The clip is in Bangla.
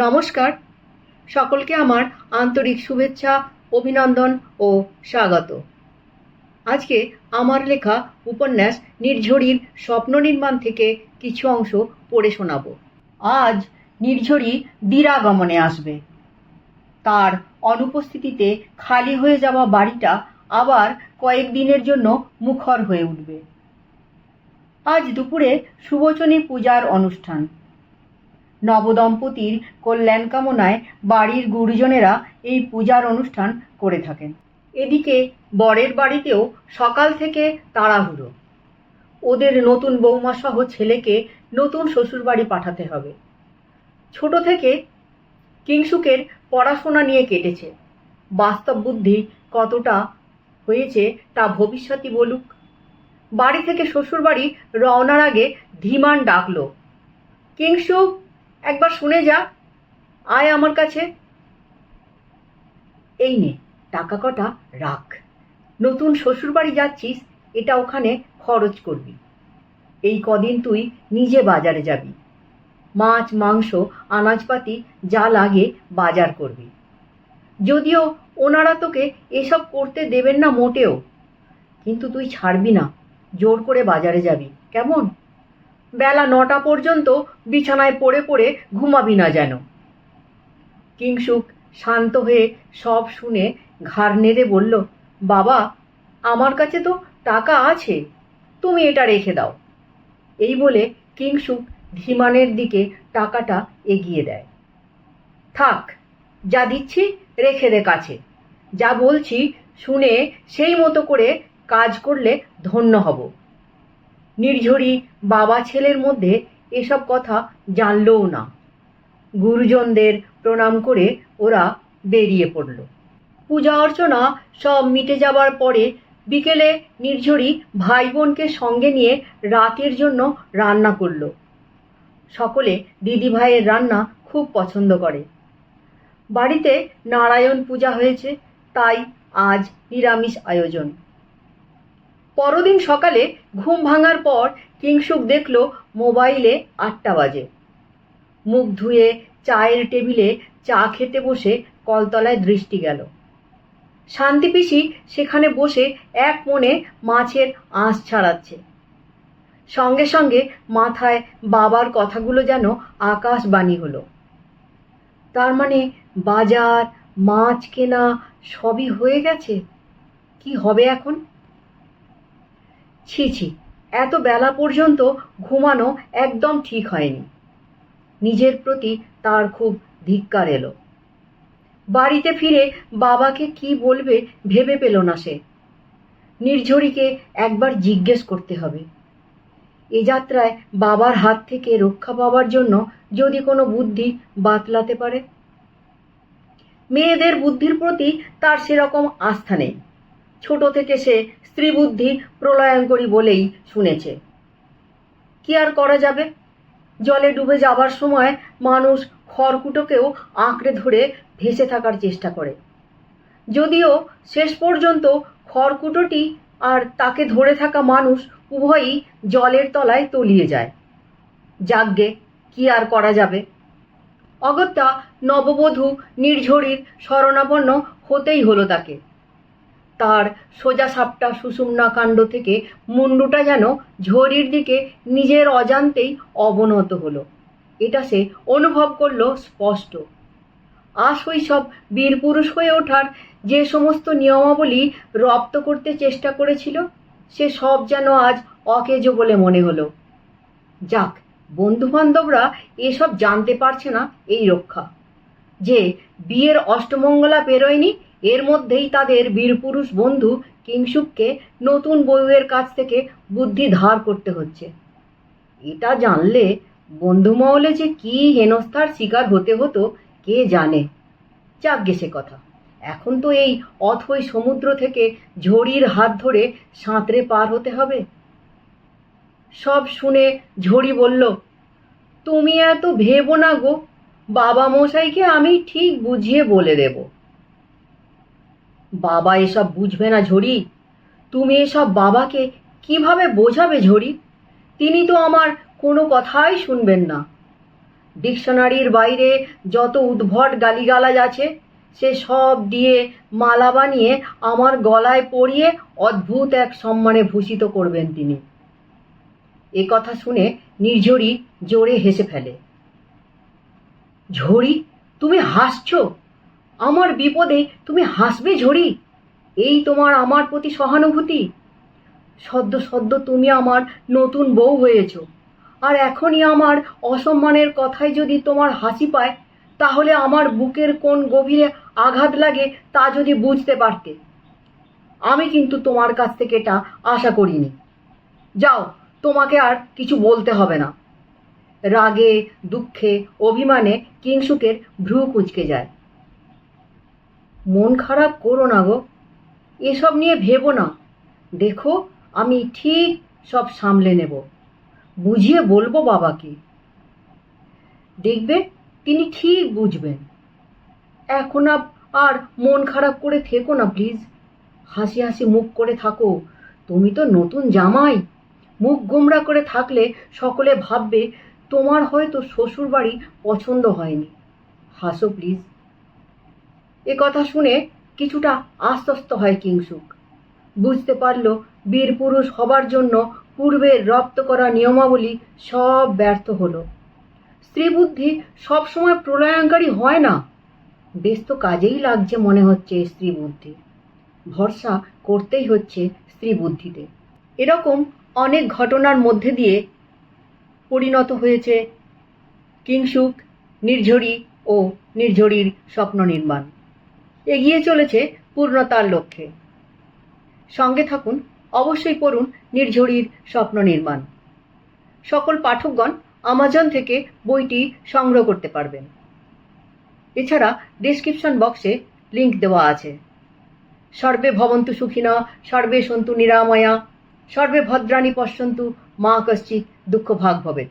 নমস্কার। সকলকে আমার আন্তরিক শুভেচ্ছা, অভিনন্দন ও স্বাগত। আজকে আমার লেখা উপন্যাস নির্ঝরির স্বপ্ন নির্মাণ থেকে কিছু অংশ পড়ে শোনাব। আজ নির্ঝরি দিরাগমনে আসবে। তার অনুপস্থিতিতে খালি হয়ে যাওয়া বাড়িটা আবার কয়েকদিনের জন্য মুখর হয়ে উঠবে। আজ দুপুরে সুবচনী পূজার অনুষ্ঠান। নবদম্পতির কল্যাণ কামনায় বাড়ির গুরুজনেরা এই পূজার অনুষ্ঠান করে থাকেন। এদিকে বরের বাড়িতেও সকাল থেকে তাড়াহুড়ো। ওদের নতুন বৌমা সহ ছেলেকে নতুন শ্বশুরবাড়ি পাঠাতে হবে। ছোট থেকে কিংসুকের পড়াশোনা নিয়ে কেটেছে। বাস্তব বুদ্ধি কতটা হয়েছে তা ভবিষ্যতই বলুক। বাড়ি থেকে শ্বশুরবাড়ি রওনার আগে ধীমান ডাকল কিংসুক একবার শুনে যা। আয় আমার কাছে। এই নে, টাকা কটা রাখ। নতুন শ্বশুরবাড়ি যাচ্ছিস, এটা ওখানে খরচ করবি। এই কদিন তুই নিজে বাজারে যাবি। মাছ, মাংস, আনাজপাতি যা লাগে বাজার করবি। যদিও ওনারা তোকে এসব করতে দেবেন না মোটেও, কিন্তু তুই ছাড়বি না। জোর করে বাজারে যাবি, কেমন? বেলা নটা পর্যন্ত বিছানায় পড়ে পড়ে ঘুমাবি না যেন। কিংসুক শান্ত হয়ে সব শুনে ঘাড় নেড়ে বলল, বাবা, আমার কাছে তো টাকা আছে, তুমি এটা রেখে দাও। এই বলে কিংসুক ধীমানের দিকে টাকাটা এগিয়ে দেয়। থাক, যা দিচ্ছি রেখে দে কাছে, যা বলছি শুনে সেই মতো করে কাজ করলে ধন্য হব। নির্ঝরি বাবা ছেলের মধ্যে এসব কথা জানলও না। গুরুজনদের প্রণাম করে ওরা বেরিয়ে পড়ল। পূজা অর্চনা সব মিটে যাবার পরে বিকেলে নির্ঝরি ভাই বোনকে সঙ্গে নিয়ে রাতের জন্য রান্না করল। সকলে দিদি ভাইয়ের রান্না খুব পছন্দ করে। বাড়িতে নারায়ণ পূজা হয়েছে, তাই আজ নিরামিষ আয়োজন। পরদিন সকালে ঘুম ভাঙার পর কিংসুক দেখল মোবাইলে আটটা বাজে। মুখ ধুয়ে চায়ের টেবিলে চা খেতে বসে কলতলায় দৃষ্টি গেল। শান্তি পিসি সেখানে বসে এক মনে মাছের আঁশ ছাড়াচ্ছে। সঙ্গে সঙ্গে মাথায় বাবার কথাগুলো যেন আকাশবাণী হলো। তার মানে বাজার, মাছ কেনা সবই হয়ে গেছে? কি হবে এখন? ছি ছি। এত বেলা পর্যন্ত ঘুমানো একদম ঠিক হয়নি। নিজের প্রতি তার খুব ধিক্কার এলো। বাড়িতে ফিরে বাবাকে কি বলবে ভেবে পেল না সে। নির্ঝরিকে একবার জিজ্ঞেস করতে হবে। এ যাত্রায় বাবার হাত থেকে রক্ষা পাওয়ার জন্য যদি কোনো বুদ্ধি বাতলাতে পারে? মেয়েদের বুদ্ধির প্রতি তার সেরকম আস্থা নেই। ছোট থেকে সে স্ত্রী বুদ্ধি প্রলয়ঙ্করী বলেই শুনেছে। কি আর করা যাবে? জলে ডুবে যাবার সময় মানুষ খড়কুটোকেও আঁকড়ে ধরে ভেসে থাকার চেষ্টা করে। যদিও শেষ পর্যন্ত খড়কুটোটি আর তাকে ধরে থাকা মানুষ উভয়ই জলের তলায় তলিয়ে যায়। যাগ্গে কি আর করা যাবে? অগত্যা নববধূ নির্ঝরির শরণাপন্ন হতেই হলো তাকে। তার সোজা সাপটা সুষুম্না কাণ্ড থেকে মুন্ডুটা যেন ঝড়ির দিকে নিজের অজান্তেই অবনত হলো। এটা সে অনুভব করল স্পষ্ট। আশ সব বীরপুরুষ হয়ে ওঠার যে সমস্ত নিয়মাবলী রপ্ত করতে চেষ্টা করেছিল, সে সব যেন আজ অকেজ বলে মনে হলো। যাক, বন্ধুবান্ধবরা এসব জানতে পারছে না এই রক্ষা। যে বিয়ের অষ্টমঙ্গলা পেরোয়নি এর মধ্যেই তাদের বীরপুরুষ বন্ধু কিংসুককে নতুন বউয়ের কাছ থেকে বুদ্ধি ধার করতে হচ্ছে। এটা জানলে বন্ধুমহলে যে কি হেনস্থার শিকার হতে হতো, কে জানে? যাক সে কথা। এখন তো এই অথই সমুদ্র থেকে ঝড়ির হাত ধরে সাঁতরে পার হতে হবে। সব শুনে ঝড়ি বলল, তুমি এত ভেবো না গো, বাবা মশাইকে আমি ঠিক বুঝিয়ে বলে দেব। বাবা এসব বুঝবে না ঝড়ি। তুমি এসব বাবাকে কীভাবে বোঝাবে ঝড়ি? তিনি তো আমার কোনো কথাই শুনবেন না। ডিকশনারির বাইরে যত উদ্ভট গালিগালাজ আছে, সে সব দিয়ে মালা বানিয়ে আমার গলায় পরিয়ে অদ্ভুত এক সম্মানে ভূষিত করবেন তিনি। এ কথা শুনে নির্ঝরি জোরে হেসে ফেলে। ঝড়ি, তুমি হাসছো? আমার বিপদে তুমি হাসবে ঝড়ি। এই তোমার আমার প্রতি সহানুভূতি। সদ্য সদ্য তুমি আমার নতুন বউ হয়েছ। আর এখনই আমার অসম্মানের কথায় যদি তোমার হাসি পায়, তাহলে আমার বুকের কোন গভীরে আঘাত লাগে তা যদি বুঝতে পারতে। আমি কিন্তু তোমার কাছ থেকে এটা আশা করিনি। যাও, তোমাকে আর কিছু বলতে হবে না। রাগে, দুঃখে, অভিমানে কিংসুকের ভ্রু কুচকে যায়। মন খারাপ করো না গো। এসব নিয়ে ভেবো না। দেখো, আমি ঠিক সব সামলে নেব। বুঝিয়ে বলব বাবাকে। দেখবে, তিনি ঠিক বুঝবেন। এখন আর মন খারাপ করে থেকো না প্লিজ হাসি হাসি মুখ করে থাকো। তুমি তো নতুন জামাই। মুখ গোমরা করে থাকলে সকলে ভাববে, তোমার হয়তো শ্বশুর বাড়ি পছন্দ হয়নি। হাসো প্লিজ এ কথা শুনে কিছুটা আশ্বস্ত হয় কিংসুক। বুঝতে পারল বীর পুরুষ হবার জন্য পূর্বের রপ্ত করা নিয়মাবলী সব ব্যর্থ হলো। স্ত্রী বুদ্ধি সবসময় প্রলয়ঙ্কারী হয় না। বেশ তো কাজেই লাগছে মনে হচ্ছে স্ত্রী বুদ্ধি ভরসা করতেই হচ্ছে স্ত্রী বুদ্ধিতে এরকম অনেক ঘটনার মধ্যে দিয়ে পরিণত হয়েছে কিংসুক, নির্ঝরি ও নির্ঝরির স্বপ্ন নির্মাণ। এগিয়ে চলেছে পূর্ণতার লক্ষ্যে। সঙ্গে থাকুন, অবশ্যই পড়ুন নির্ঝরির স্বপ্ন নির্মাণ। সকল পাঠকগণ আমাজন থেকে বইটি সংগ্রহ করতে পারবেন। এছাড়া ডেসক্রিপশন বক্সে লিংক দেওয়া আছে। সর্বে ভবন্তু সুখিনা, সর্বে সন্তু নিরাময়া, সর্বে ভদ্রাণী পশ্যন্তু মা কশ্চিৎ দুঃখ ভাগ ভবেত।